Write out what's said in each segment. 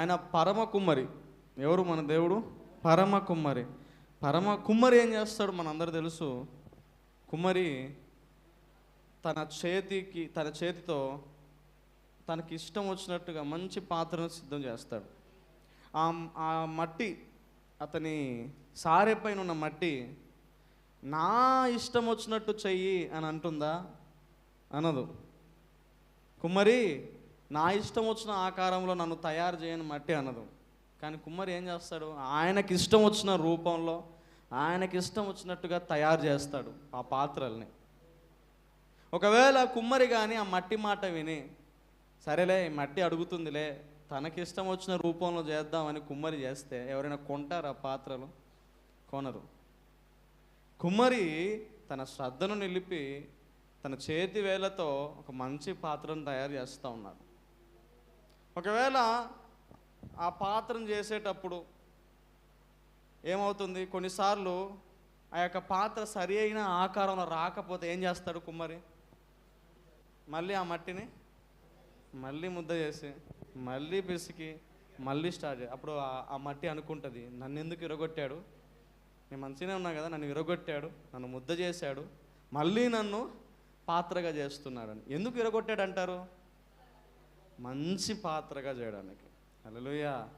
ఆయన పరమ కుమ్మరి. ఎవరు మన దేవుడు? పరమ కుమ్మరి. పరమ కుమ్మరి ఏం చేస్తాడు మనందరూ తెలుసు? కుమ్మరి తన చేతికి తన చేతితో తనకి ఇష్టం వచ్చినట్టుగా మంచి పాత్రను సిద్ధం చేస్తాడు. ఆ ఆ మట్టి అతని సారె పైన ఉన్న మట్టి నా ఇష్టం వచ్చినట్టు చెయ్యి అని అంటుందా? అనదు. కుమ్మరి నా ఇష్టం వచ్చిన ఆకారంలో నన్ను తయారు చేయని మట్టి అనదు. కానీ కుమ్మరి ఏం చేస్తాడు? ఆయనకి ఇష్టం వచ్చిన రూపంలో ఆయనకి ఇష్టం వచ్చినట్టుగా తయారు చేస్తాడు ఆ పాత్రల్ని. ఒకవేళ కుమ్మరి కానీ ఆ మట్టి మాట విని సరేలే ఈ మట్టి అడుగుతుందిలే తనకి ఇష్టం వచ్చిన రూపంలో చేద్దామని కుమ్మరి చేస్తే ఎవరైనా కొంటారా పాత్రలు? కొనరు. కుమ్మరి తన శ్రద్ధను నిలిపి తన చేతి వేలతో ఒక మంచి పాత్రను తయారు చేస్తూ ఉన్నాడు. ఒకవేళ ఆ పాత్రను చేసేటప్పుడు ఏమవుతుంది? కొన్నిసార్లు ఆ యొక్క పాత్ర సరి అయిన ఆకారంలో రాకపోతే ఏం చేస్తాడు కుమ్మరి? మళ్ళీ ఆ మట్టిని మళ్ళీ ముద్ద చేసి మళ్ళీ పిసికి మళ్ళీ స్టార్ట్ అప్పుడు ఆ- మట్టి అనుకుంటుంది. నన్ను ఎందుకు విరగొట్టాడు? నేను మంచిగానే ఉన్నా కదా నన్ను విరగొట్టాడు నన్ను ముద్ద చేశాడు మళ్ళీ నన్ను పాత్రగా చేస్తున్నాడని ఎందుకు విరగొట్టాడు అంటారు మంచి పాత్రగా చేయడానికి హల్లెలూయా.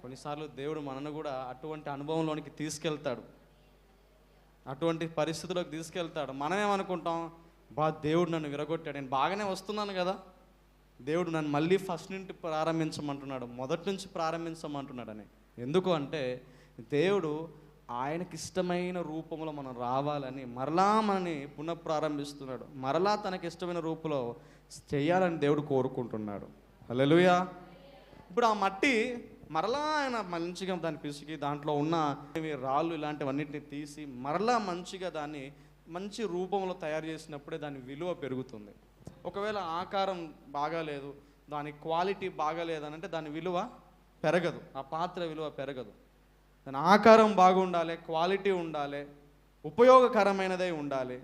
కొన్నిసార్లు దేవుడు మనను కూడా అటువంటి అనుభవంలోనికి తీసుకెళ్తాడు. అటువంటి పరిస్థితుల్లోకి తీసుకెళ్తాడు. మనమేమనుకుంటాం బా దేవుడు నన్ను విరగొట్టాడు. నేను బాగానే వస్తున్నాను కదా. దేవుడు నన్ను మళ్ళీ ఫస్ట్ నుండి ప్రారంభించమంటున్నాడు. మొదటి నుంచి ప్రారంభించమంటున్నాడని. ఎందుకు అంటే దేవుడు ఆయనకి ఇష్టమైన రూపంలో మనం రావాలని మరలా మనని పునఃప్రారంభిస్తున్నాడు. మరలా తనకి ఇష్టమైన రూపంలో చేయాలని దేవుడు కోరుకుంటున్నాడు. హలోయా ఇప్పుడు ఆ మట్టి మరలా ఆయన మంచిగా దాన్ని పిసికి దాంట్లో ఉన్న రాళ్ళు ఇలాంటివన్నిటిని తీసి మరలా మంచిగా దాన్ని మంచి రూపంలో తయారు చేసినప్పుడే దాని విలువ పెరుగుతుంది. ఒకవేళ ఆకారం బాగాలేదు దాని క్వాలిటీ బాగాలేదనంటే దాని విలువ పెరగదు. ఆ పాత్ర విలువ పెరగదు. దాని ఆకారం బాగుండాలి క్వాలిటీ ఉండాలి ఉపయోగకరమైనదై ఉండాలి.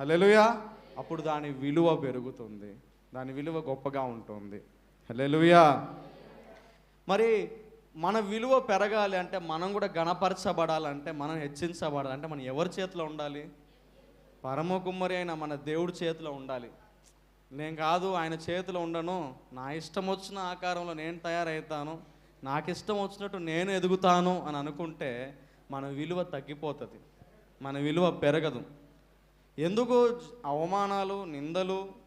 హల్లెలూయా. అప్పుడు దాని విలువ పెరుగుతుంది. దాని విలువ గొప్పగా ఉంటుంది. హల్లెలూయా. మరి మన విలువ పెరగాలి అంటే మనం కూడా గణపరచబడాలంటే మనం హెచ్చించబడాలంటే మనం ఎవరి చేతిలో ఉండాలి? పరమ కుమ్మరి అయిన మన దేవుడి చేతిలో ఉండాలి. నేను కాదు ఆయన చేతిలో ఉండను. నా ఇష్టం వచ్చిన ఆకారంలో నేను తయారవుతాను. నాకు ఇష్టం వచ్చినట్టు నేను ఎదుగుతాను అని అనుకుంటే మన విలువ తగ్గిపోతుంది. మన విలువ పెరగదు. ఎందుకు? అవమానాలు నిందలు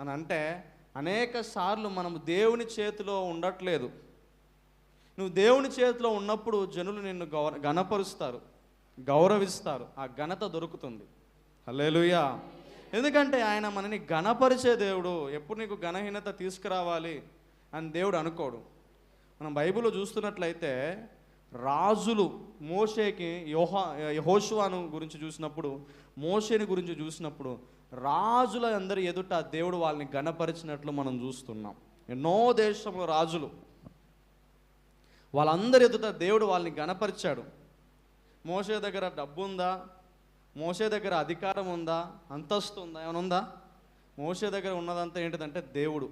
అని అంటే అనేక సార్లు మనం దేవుని చేతిలో ఉండట్లేదు. నువ్వు దేవుని చేతిలో ఉన్నప్పుడు జనులు నిన్ను గౌర గణపరుస్తారు గౌరవిస్తారు. ఆ ఘనత దొరుకుతుంది. హల్లెలూయా. ఎందుకంటే ఆయన మనని గణపరిచే దేవుడు. ఎప్పుడు నీకు ఘనహీనత తీసుకురావాలి అని దేవుడు అనుకోడు. మనం బైబిల్లో చూస్తున్నట్లయితే రాజులు మోషేకి యోహా యహోషువాను గురించి చూసినప్పుడు మోషేని గురించి చూసినప్పుడు రాజుల అందరి ఎదుట దేవుడు వాళ్ళని గణపరిచినట్లు మనం చూస్తున్నాం. ఎన్నో దేశంలో రాజులు. వాళ్ళందరి ఎదుట దేవుడు వాళ్ళని గణపరిచాడు. మోసే దగ్గర డబ్బు ఉందా మోసే దగ్గర అధికారం ఉందా? అంతస్తు ఉందా? ఏమైనా ఉందా? మోసే దగ్గర ఉన్నదంతా ఏంటిదంటే దేవుడు.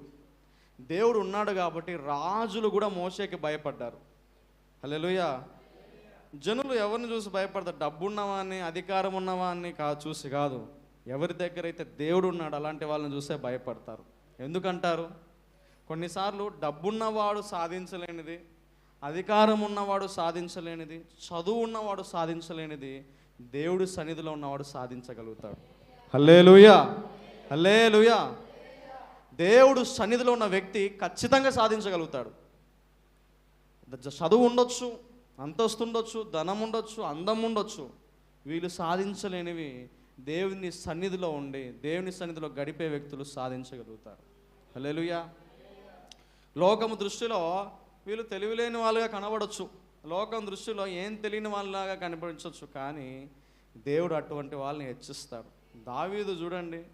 దేవుడు ఉన్నాడు కాబట్టి రాజులు కూడా మోసేకి భయపడ్డారు. హలోయ జనులు ఎవరిని చూసి భయపడతారు? డబ్బు ఉన్నవాన్ని అధికారం ఉన్నవాన్ని కా చూసి కాదు. ఎవరి దగ్గర అయితే దేవుడు ఉన్నాడు అలాంటి వాళ్ళని చూస్తే భయపడతారు. ఎందుకంటారు? కొన్నిసార్లు డబ్బున్నవాడు సాధించలేనిది అధికారం ఉన్నవాడు సాధించలేనిది చదువు ఉన్నవాడు సాధించలేనిది దేవుడి సన్నిధిలో ఉన్నవాడు సాధించగలుగుతాడు. హల్లేలుయా! హల్లేలుయా! దేవుడు సన్నిధిలో ఉన్న వ్యక్తి ఖచ్చితంగా సాధించగలుగుతాడు. చదువు ఉండొచ్చు అంతస్తు ఉండొచ్చు ధనం ఉండొచ్చు అందం ఉండొచ్చు. వీళ్ళు సాధించలేనివి దేవుని సన్నిధిలో ఉండి దేవుని సన్నిధిలో గడిపే వ్యక్తులు సాధించగలుగుతారు. హల్లెలూయా. లోకము దృష్టిలో వీళ్ళు తెలివిలేని వాళ్ళుగా కనబడచ్చు. లోకం దృష్టిలో ఏం తెలియని వాళ్ళలాగా కనిపించవచ్చు కానీ దేవుడు అటువంటి వాళ్ళని హెచ్చిస్తాడు. దావీదు చూడండి.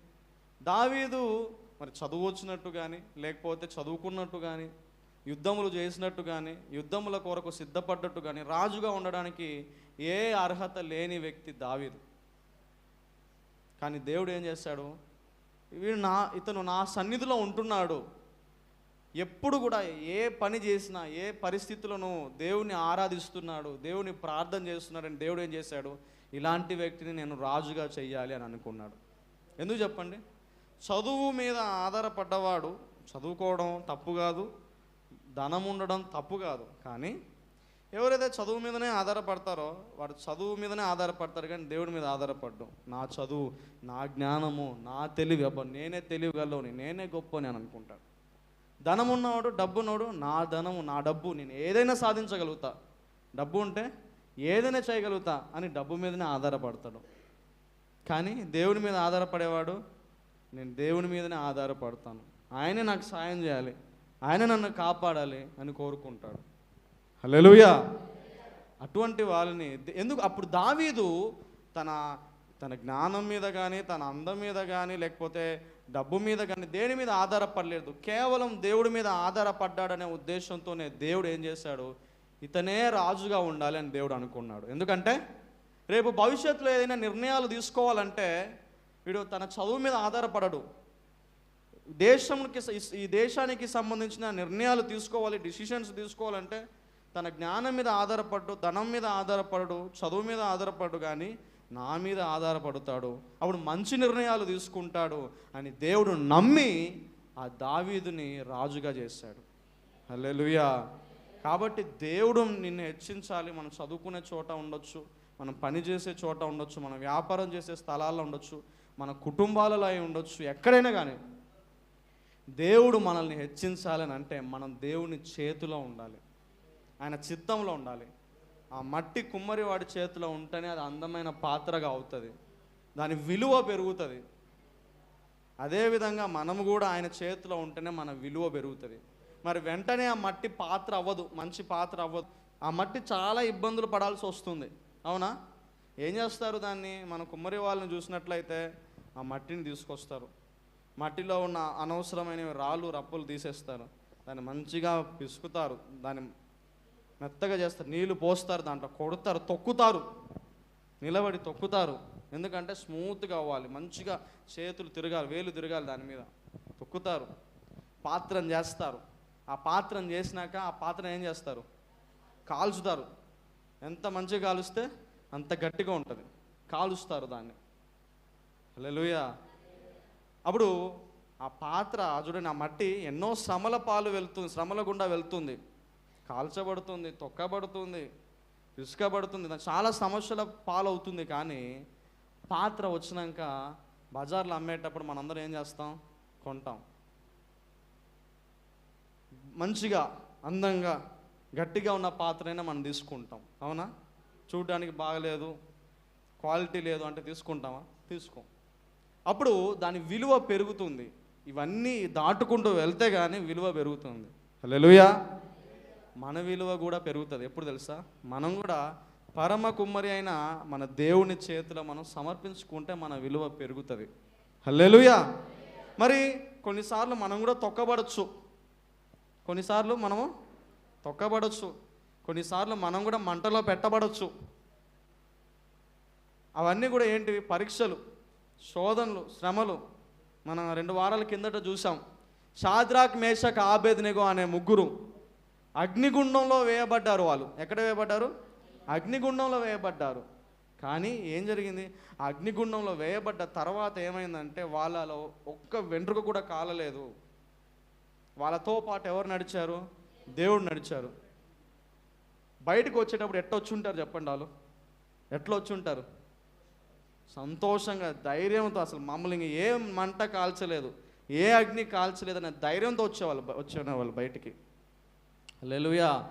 దావీదు మరి చదువు వచ్చినట్టు కానీ లేకపోతే చదువుకున్నట్టు కానీ యుద్ధములు చేసినట్టు కానీ యుద్ధముల కొరకు సిద్ధపడ్డట్టు కానీ రాజుగా ఉండడానికి ఏ అర్హత లేని వ్యక్తి దావీదు. కానీ దేవుడు ఏం చేశాడు వీడు నా ఇతను నా సన్నిధిలో ఉంటున్నాడు. ఎప్పుడు కూడా ఏ పని చేసినా ఏ పరిస్థితులను దేవుని ఆరాధిస్తున్నాడు దేవుని ప్రార్థన చేస్తున్నాడని దేవుడు ఏం చేశాడు ఇలాంటి వ్యక్తిని నేను రాజుగా చెయ్యాలి అని అనుకున్నాడు. ఎందుకు చెప్పండి? చదువు మీద ఆధారపడ్డవాడు చదువుకోవడం తప్పు కాదు ధనం ఉండడం తప్పు కాదు. కానీ ఎవరైతే చదువు మీదనే ఆధారపడతారో వాడు చదువు మీదనే ఆధారపడతారు కానీ దేవుడి మీద ఆధారపడ్డం. నా చదువు నా జ్ఞానము నా తెలివి అబ్బా నేనే తెలివిగలవుని నేనే గొప్పని అని అనుకుంటాడు. ధనం ఉన్నవాడు డబ్బున్నవాడు నా ధనము నా డబ్బు నేను ఏదైనా సాధించగలుగుతా. డబ్బు ఉంటే ఏదైనా చేయగలుగుతా అని డబ్బు మీదనే ఆధారపడతాడు. కానీ దేవుడి మీద ఆధారపడేవాడు నేను దేవుని మీదనే ఆధారపడతాను. ఆయనే నాకు సాయం చేయాలి. ఆయన నన్ను కాపాడాలి అని కోరుకుంటాడు. హలోయా అటువంటి వాళ్ళని ఎందుకు అప్పుడు దావీదు తన తన జ్ఞానం మీద కానీ తన అందం మీద కానీ లేకపోతే డబ్బు మీద కానీ దేని మీద ఆధారపడలేదు. కేవలం దేవుడి మీద ఆధారపడ్డాడనే ఉద్దేశంతోనే దేవుడు ఏం చేశాడు? ఇతనే రాజుగా ఉండాలి అని దేవుడు అనుకున్నాడు. ఎందుకంటే రేపు భవిష్యత్తులో ఏదైనా నిర్ణయాలు తీసుకోవాలంటే వీడు తన చదువు మీద ఆధారపడడు. దేశంకి ఈ దేశానికి సంబంధించిన నిర్ణయాలు తీసుకోవాలి డిసిషన్స్ తీసుకోవాలంటే తన జ్ఞానం మీద ఆధారపడ్డు ధనం మీద ఆధారపడడు చదువు మీద ఆధారపడు కానీ నా మీద ఆధారపడతాడు. అప్పుడు మంచి నిర్ణయాలు తీసుకుంటాడు అని దేవుడు నమ్మి ఆ దావీదుని రాజుగా చేశాడు. హల్లెలూయా. కాబట్టి దేవుడు నిన్ను హెచ్చించాలి. మనం చదువుకునే చోట ఉండొచ్చు మనం పని చేసే చోట ఉండొచ్చు మనం వ్యాపారం చేసే స్థలాల్లో ఉండొచ్చు మన కుటుంబాలలో అయి ఉండొచ్చు ఎక్కడైనా కానీ దేవుడు మనల్ని హెచ్చించాలని అంటే మనం దేవుని చేతిలో ఉండాలి. ఆయన చిత్తంలో ఉండాలి. ఆ మట్టి కుమ్మరి వాడి చేతిలో ఉంటేనే అది అందమైన పాత్రగా అవుతుంది. దాని విలువ పెరుగుతుంది. అదేవిధంగా మనము కూడా ఆయన చేతిలో ఉంటేనే మన విలువ పెరుగుతుంది. మరి వెంటనే ఆ మట్టి పాత్ర అవ్వదు మంచి పాత్ర అవ్వదు. ఆ మట్టి చాలా ఇబ్బందులు పడాల్సి వస్తుంది. అవునా? ఏం చేస్తారు దాన్ని? మన కుమ్మరి వాళ్ళని చూసినట్లయితే ఆ మట్టిని తీసుకొస్తారు. మట్టిలో ఉన్న అనవసరమైన రాళ్ళు రప్పులు తీసేస్తారు. దాన్ని మంచిగా పిసుకుతారు. దాని మెత్తగా చేస్తారు నీళ్ళు పోస్తారు దాంట్లో. కొడతారు తొక్కుతారు. నిలబడి తొక్కుతారు. ఎందుకంటే స్మూత్గా అవ్వాలి. మంచిగా చేతులు తిరగాలి వేలు తిరగాలి దాని మీద. తొక్కుతారు. పాత్రను చేస్తారు. ఆ పాత్రను చేసినాక ఆ పాత్రను ఏం చేస్తారు? కాల్చుతారు. ఎంత మంచిగా కాలుస్తే అంత గట్టిగా ఉంటుంది. కాలుస్తారు దాన్ని. లూయా అప్పుడు ఆ పాత్ర చూడండి ఆ మట్టి ఎన్నో శ్రమల పాలు వెళ్తుంది శ్రమల గుండా వెళ్తుంది. కాల్చబడుతుంది తొక్కబడుతుంది ఇసుకబడుతుంది. చాలా సమస్యల పాలవుతుంది కానీ పాత్ర వచ్చినాక బజార్లో అమ్మేటప్పుడు మనందరం ఏం చేస్తాం? కొంటాం. మంచిగా అందంగా గట్టిగా ఉన్న పాత్రైనా మనం తీసుకుంటాం. అవునా? చూడడానికి బాగలేదు క్వాలిటీ లేదు అంటే తీసుకుంటామా? తీసుకోం. అప్పుడు దాని విలువ పెరుగుతుంది. ఇవన్నీ దాటుకుంటూ వెళ్తే కానీ విలువ పెరుగుతుంది. హలో మన విలువ కూడా పెరుగుతుంది. ఎప్పుడు తెలుసా? మనం కూడా పరమ కుమ్మరి అయిన మన దేవుని చేతిలో మనం సమర్పించుకుంటే మన విలువ పెరుగుతుంది. హల్లెలుయా! మరి కొన్నిసార్లు మనం కూడా తొక్కబడచ్చు. కొన్నిసార్లు మనము తొక్కబడచ్చు. కొన్నిసార్లు మనం కూడా మంటలో పెట్టబడచ్చు. అవన్నీ కూడా ఏంటివి? పరీక్షలు శోధనలు శ్రమలు. మనం రెండు వారాల కిందట చూసాం షాద్రాక్ మేషక్ ఆబేద్నిగో అనే ముగ్గురు అగ్నిగుండంలో వేయబడ్డారు వాళ్ళు. ఎక్కడ వేయబడ్డారు? అగ్నిగుండంలో వేయబడ్డారు. కానీ ఏం జరిగింది? అగ్నిగుండంలో వేయబడ్డ తర్వాత ఏమైందంటే వాళ్ళలో ఒక్క వెంట్రుక కూడా కాలలేదు. వాళ్ళతో పాటు ఎవరు నడిచారు? దేవుడు నడిచారు. బయటకు వచ్చేటప్పుడు ఎట్లా వచ్చి ఉంటారు చెప్పండి వాళ్ళు? ఎట్లా వచ్చి ఉంటారు సంతోషంగా ధైర్యంతో అసలు మమ్మల్ని ఇంక ఏ మంట కాల్చలేదు. ఏ అగ్ని కాల్చలేదు అనే ధైర్యంతో వచ్చేవాళ్ళు వచ్చేవాళ్ళు వాళ్ళు బయటికి. లెలుయా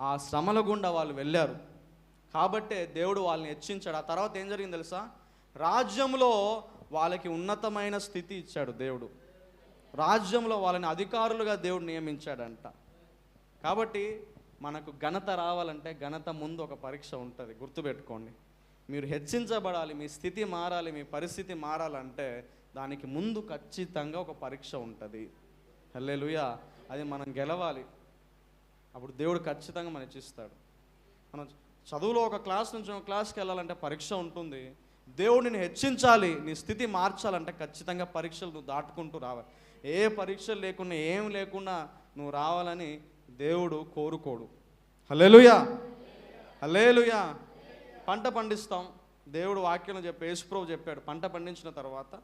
ఆ శ్రమల గుండా వాళ్ళు వెళ్ళారు. కాబట్టే దేవుడు వాళ్ళని హెచ్చించాడు. ఆ తర్వాత ఏం జరిగింది తెలుసా? రాజ్యంలో వాళ్ళకి ఉన్నతమైన స్థితి ఇచ్చాడు దేవుడు. రాజ్యంలో వాళ్ళని అధికారులుగా దేవుడు నియమించాడంట. కాబట్టి మనకు ఘనత రావాలంటే ఘనత ముందు ఒక పరీక్ష ఉంటుంది. గుర్తుపెట్టుకోండి. మీరు హెచ్చించబడాలి మీ స్థితి మారాలి మీ పరిస్థితి మారాలంటే దానికి ముందు ఖచ్చితంగా ఒక పరీక్ష ఉంటుంది. హల్లే అది మనం గెలవాలి. అప్పుడు దేవుడు ఖచ్చితంగా మనం ఇచ్చిస్తాడు. మనం చదువులో ఒక క్లాస్ నుంచి ఒక క్లాస్కి వెళ్ళాలంటే పరీక్ష ఉంటుంది. దేవుడు నిన్ను హెచ్చించాలి నీ స్థితి మార్చాలంటే ఖచ్చితంగా పరీక్షలు నువ్వు దాటుకుంటూ రావాలి. ఏ పరీక్షలు లేకుండా ఏం లేకుండా నువ్వు రావాలని దేవుడు కోరుకోడు. హలేలుయా హలేలుయా పంట పండిస్తాం. దేవుడు వాక్యం చెప్పి యేసుప్రభు చెప్పాడు పంట పండించిన తర్వాత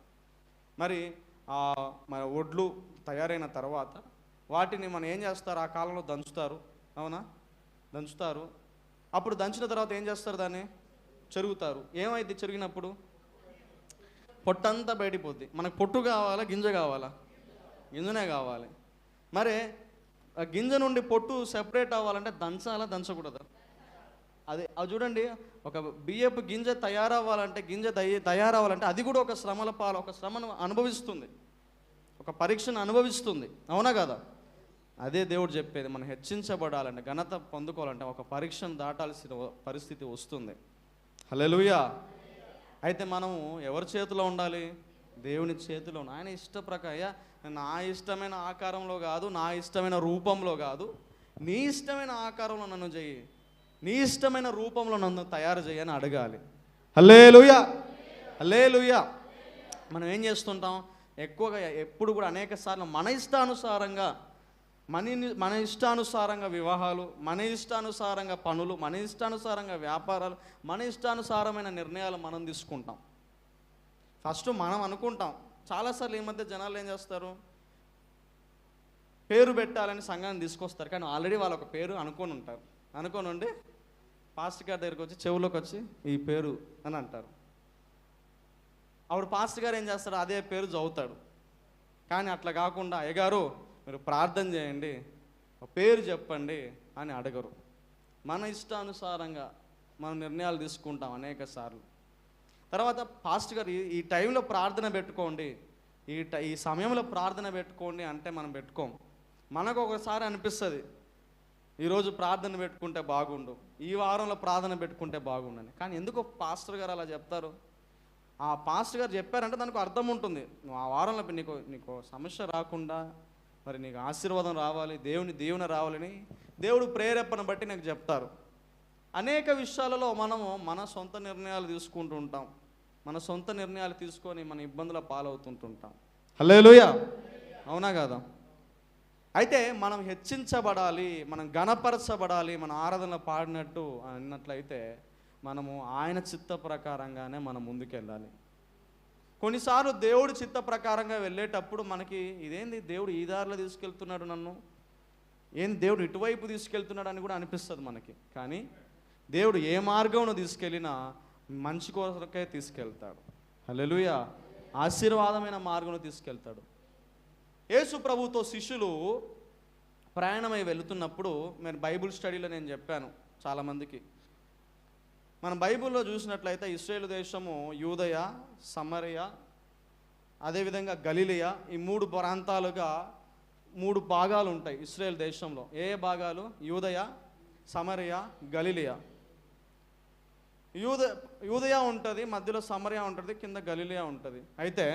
మరి ఆ మన ఒడ్లు తయారైన తర్వాత వాటిని మనం ఏం చేస్తారు? ఆ కాలంలో దంచుతారు. అవునా? దంచుతారు. అప్పుడు దంచిన తర్వాత ఏం చేస్తారు దాన్ని? చెరుగుతారు. ఏమైంది చెరిగినప్పుడు? పొట్టంతా బయటిపోద్ది. మనకు పొట్టు కావాలా? గింజ కావాలా? గింజనే కావాలి. మరి ఆ గింజ నుండి పొట్టు సెపరేట్ అవ్వాలంటే దంచాలా? దంచకూడదా? అది అది చూడండి. ఒక బియ్యపు గింజ తయారవ్వాలంటే గింజ దయ తయారవ్వాలంటే అది కూడా ఒక శ్రమల పాలు ఒక శ్రమను అనుభవిస్తుంది. ఒక పరీక్షను అనుభవిస్తుంది. అవునా కదా? అదే దేవుడు చెప్పేది మనం హెచ్చించబడాలంటే ఘనత పొందుకోవాలంటే ఒక పరీక్షను దాటాల్సిన పరిస్థితి వస్తుంది. హలెలుయా అయితే మనము ఎవరి చేతిలో ఉండాలి? దేవుని చేతిలో ఆయన ఇష్ట నా ఇష్టమైన ఆకారంలో కాదు నా ఇష్టమైన రూపంలో కాదు నీ ఇష్టమైన ఆకారంలో నన్ను చెయ్యి నీ ఇష్టమైన రూపంలో నన్ను తయారు చేయని అడగాలి. హల్లేలుయా. హల్లేలుయా. మనం ఏం చేస్తుంటాం? ఎక్కువగా ఎప్పుడు కూడా అనేక సార్లు మన ఇష్టానుసారంగా మన మన ఇష్టానుసారంగా వివాహాలు మన ఇష్టానుసారంగా పనులు మన ఇష్టానుసారంగా వ్యాపారాలు మన ఇష్టానుసారమైన నిర్ణయాలు మనం తీసుకుంటాం. ఫస్ట్ మనం అనుకుంటాం చాలాసార్లు ఈ మధ్య జనాలు ఏం చేస్తారు? పేరు పెట్టాలని సంఘాన్ని తీసుకొస్తారు కానీ ఆల్రెడీ వాళ్ళు ఒక పేరు అనుకొని ఉంటారు. అనుకొని ఉండి పాస్టర్ గారి దగ్గరికి వచ్చి చెవులోకి వచ్చి ఈ పేరు అని అంటారు. అప్పుడు పాస్టర్ గారు ఏం చేస్తారు అదే పేరు చదువుతాడు. కానీ అట్లా కాకుండా అయ్యగారు మీరు ప్రార్థన చేయండి ఒక పేరు చెప్పండి అని అడగరు. మన ఇష్టానుసారంగా మనం నిర్ణయాలు తీసుకుంటాం అనేక సార్లు. తర్వాత పాస్టర్ గారు ఈ- ఈ టైంలో ప్రార్థన పెట్టుకోండి ఈ టై ఈ సమయంలో ప్రార్థన పెట్టుకోండి అంటే మనం పెట్టుకోం. మనకు ఒకసారి అనిపిస్తుంది ఈరోజు ప్రార్థన పెట్టుకుంటే బాగుండు ఈ వారంలో ప్రార్థన పెట్టుకుంటే బాగుండని కానీ ఎందుకు పాస్టర్ గారు అలా చెప్తారు? ఆ పాస్టర్ గారు చెప్పారంటే దానికి అర్థం ఉంటుంది. నువ్వు ఆ వారంలో నీకు నీకు సమస్య రాకుండా మరి నీకు ఆశీర్వాదం రావాలి దేవుని దీవెన రావాలని దేవుడు ప్రేరేపణ బట్టి నాకు చెప్తారు. అనేక విషయాలలో మనము మన సొంత నిర్ణయాలు తీసుకుంటూ ఉంటాం. మన సొంత నిర్ణయాలు తీసుకొని మన ఇబ్బందుల పాలవుతుంటుంటాం. హల్లెలూయా. అవునా కదా? అయితే మనం హెచ్చించబడాలి మనం గణపరచబడాలి మన ఆరాధనలో పాడినట్టు అన్నట్లయితే మనము ఆయన చిత్త ప్రకారంగానే మనం ముందుకెళ్ళాలి. కొన్నిసార్లు దేవుడి చిత్త ప్రకారంగా వెళ్ళేటప్పుడు మనకి ఇదేంది? దేవుడు ఈ దారిలో తీసుకెళ్తున్నాడు నన్ను. ఏంది? దేవుడు ఇటువైపు తీసుకెళ్తున్నాడు అని కూడా అనిపిస్తుంది మనకి. కానీ దేవుడు ఏ మార్గంలో తీసుకెళ్ళినా మంచి కొరకే తీసుకెళ్తాడు. హలెలుయ ఆశీర్వాదమైన మార్గంలో తీసుకెళ్తాడు. యేసు ప్రభుతో శిష్యులు ప్రయాణమై వెళుతున్నప్పుడు నేను బైబిల్ స్టడీలో నేను చెప్పాను చాలామందికి. మనం బైబిల్లో చూసినట్లయితే ఇస్రాయేల్ దేశము యూదయ సమరయ అదేవిధంగా గలిలియా ఈ మూడు ప్రాంతాలుగా మూడు భాగాలు ఉంటాయి ఇస్రాయేల్ దేశంలో. ఏ భాగాలు? యూదయ సమరయ గలిలియా. యూద యూదయ ఉంటుంది మధ్యలో సమరయ ఉంటుంది కింద గలిలియా ఉంటుంది. అయితే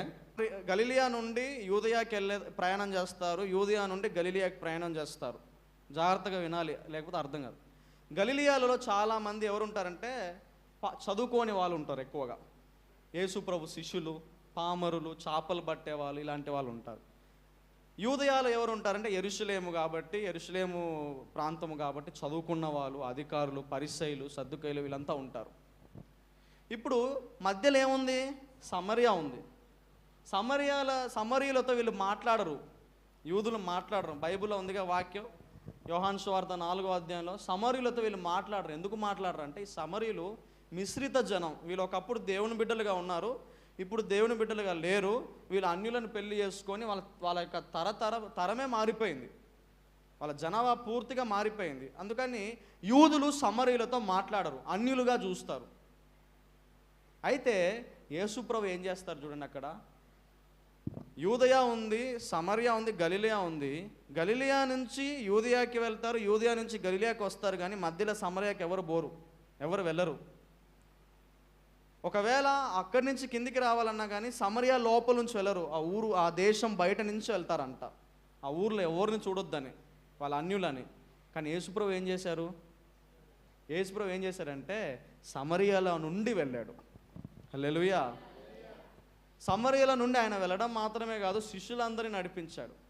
గలిలియా నుండి యూదయాకి వెళ్ళే ప్రయాణం చేస్తారు యూదయా నుండి గలిలియాకి ప్రయాణం చేస్తారు. జాగ్రత్తగా వినాలి లేకపోతే అర్థం కాదు. గలిలియాలలో చాలామంది ఎవరు ఉంటారంటే ప- చదువుకోని వాళ్ళు ఉంటారు ఎక్కువగా యేసుప్రభు శిష్యులు పామరులు చేపలు పట్టే వాళ్ళు ఇలాంటి వాళ్ళు ఉంటారు యూదయాలు ఎవరు ఉంటారంటే ఎరుషులేము కాబట్టి ఎరుషులేము ప్రాంతము కాబట్టి చదువుకున్న వాళ్ళు అధికారులు పరిసైలు సర్దుకైలు వీళ్ళంతా ఉంటారు. ఇప్పుడు మధ్యలో ఏముంది? సమరియా ఉంది. సమరియాల సమరీలతో వీళ్ళు మాట్లాడరు. యూదులు మాట్లాడరు. బైబిల్లో ఉందిగా వాక్యం. యోహాన్ స్వార్థ నాలుగో అధ్యాయంలో సమరీలతో వీళ్ళు మాట్లాడరు. ఎందుకు మాట్లాడరు అంటే ఈ సమరీలు మిశ్రిత జనం. వీళ్ళు ఒకప్పుడు దేవుని బిడ్డలుగా ఉన్నారు. ఇప్పుడు దేవుని బిడ్డలుగా లేరు. వీళ్ళు అన్యులను పెళ్ళి చేసుకొని వాళ్ళ వాళ్ళ యొక్క తరతర తరమే మారిపోయింది. వాళ్ళ జనాభా పూర్తిగా మారిపోయింది. అందుకని యూదులు సమరీలతో మాట్లాడరు. అన్యులుగా చూస్తారు. అయితే యేసుప్రభు ఏం చేస్తారు చూడండి అక్కడ. యూదయ ఉంది సమరియా ఉంది గలిలియా ఉంది. గలిలియా నుంచి యూదయాకి వెళ్తారు యూదయా నుంచి గలిలియాకి వస్తారు కానీ మధ్యలో సమర్యాకి ఎవరు బోరు ఎవరు వెళ్ళరు. ఒకవేళ అక్కడి నుంచి కిందికి రావాలన్నా కానీ సమరియా లోపల నుంచి వెళ్ళరు. ఆ ఊరు ఆ దేశం బయట నుంచి వెళ్తారంట. ఆ ఊర్లో ఎవరిని చూడొద్దని వాళ్ళ అన్యులని. కానీ యేసుప్రభు ఏం చేశారు? యేసుప్రభు ఏం చేశారంటే సమరియాలో నుండి వెళ్ళాడు. హల్లెలూయా. సమరయల నుండి ఆయన వెళ్ళడం మాత్రమే కాదు శిష్యులందరినీ నడిపించాడు.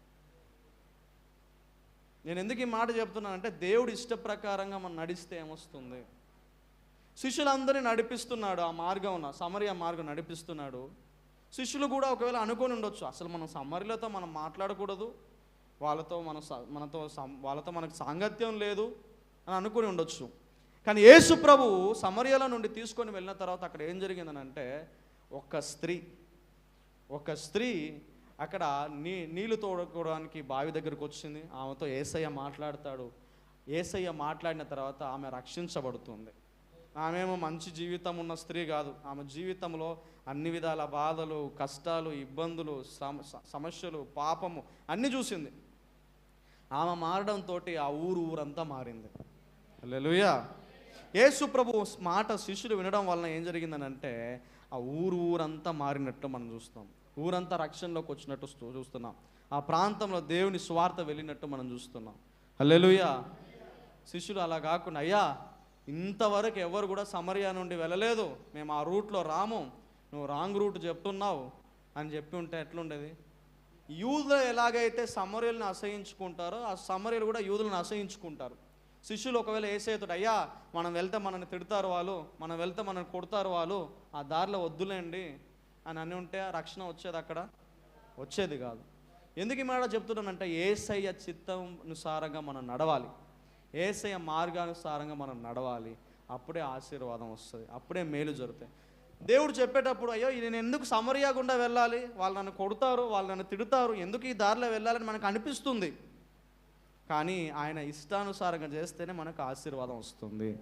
నేను ఎందుకు ఈ మాట చెప్తున్నానంటే దేవుడు ఇష్ట ప్రకారంగా మనం నడిస్తే ఏమొస్తుంది? శిష్యులందరినీ నడిపిస్తున్నాడు ఆ మార్గం సమరయ మార్గం నడిపిస్తున్నాడు. శిష్యులు కూడా ఒకవేళ అనుకొని ఉండొచ్చు అసలు మనం సమరిలతో మనం మాట్లాడకూడదు వాళ్ళతో మన స- మనతో సం- వాళ్ళతో మనకు సాంగత్యం లేదు అని అనుకుని ఉండొచ్చు. కానీ యేసు ప్రభు సమర్యల నుండి తీసుకొని వెళ్ళిన తర్వాత అక్కడ ఏం జరిగిందనంటే ఒక స్త్రీ ఒక స్త్రీ అక్కడ నీ నీళ్ళు తోడుకోవడానికి బావి దగ్గరకు వచ్చింది. ఆమెతో ఏసయ్య మాట్లాడతాడు. ఏసయ్య మాట్లాడిన తర్వాత ఆమె రక్షించబడుతుంది. ఆమెమో మంచి జీవితం ఉన్న స్త్రీ కాదు. ఆమె జీవితంలో అన్ని విధాల బాధలు కష్టాలు ఇబ్బందులు సమ- సమస్యలు పాపము అన్నీ చూసింది. ఆమె మారడంతో ఆ ఊరు ఊరంతా మారింది. లెలుయా యేసు ప్రభు మాట శిష్యులు వినడం వలన ఏం జరిగిందనంటే ఆ ఊరు ఊరంతా మారినట్టు మనం చూస్తాం. ఊరంతా రక్షణలోకి వచ్చినట్టు చూస్తున్నాం. ఆ ప్రాంతంలో దేవుని స్వార్థ వెళ్ళినట్టు మనం చూస్తున్నాం. హల్లెలూయా. శిష్యులు అలా కాకుండా అయ్యా ఇంతవరకు ఎవరు కూడా సమరియా నుండి వెళ్ళలేదు. మేము ఆ రూట్లో రాము. నువ్వు రాంగ్ రూట్ చెప్తున్నావు అని చెప్పి ఉంటే ఎట్లుండేది? యూదులు ఎలాగైతే సమరయులను అసహించుకుంటారో ఆ సమరయులు కూడా యూదులను అసహించుకుంటారు. శిష్యులు ఒకవేళ ఏసేతుడు అయ్యా మనం వెళ్తే మనల్ని తిడతారు వాళ్ళు మనం వెళ్తే మనల్ని కొడతారు వాళ్ళు ఆ దారిలో వద్దులేండి అని అని ఉంటే ఆ రక్షణ వచ్చేది అక్కడ? వచ్చేది కాదు. ఎందుకు ఈ మాట చెప్తున్నానంటే ఏసయ్య చిత్తానుసారంగా మనం నడవాలి. ఏసయ్య మార్గానుసారంగా మనం నడవాలి. అప్పుడే ఆశీర్వాదం వస్తుంది. అప్పుడే మేలు జరుగుతాయి. దేవుడు చెప్పేటప్పుడు అయ్యో నేను ఎందుకు సమరియా గుండా వెళ్ళాలి? వాళ్ళు నన్ను కొడతారు వాళ్ళు నన్ను తిడతారు. ఎందుకు ఈ దారిలో వెళ్ళాలని మనకు అనిపిస్తుంది? కానీ ఆయన ఇష్టానుసారంగా చేస్తేనే మనకు ఆశీర్వాదం వస్తుంది.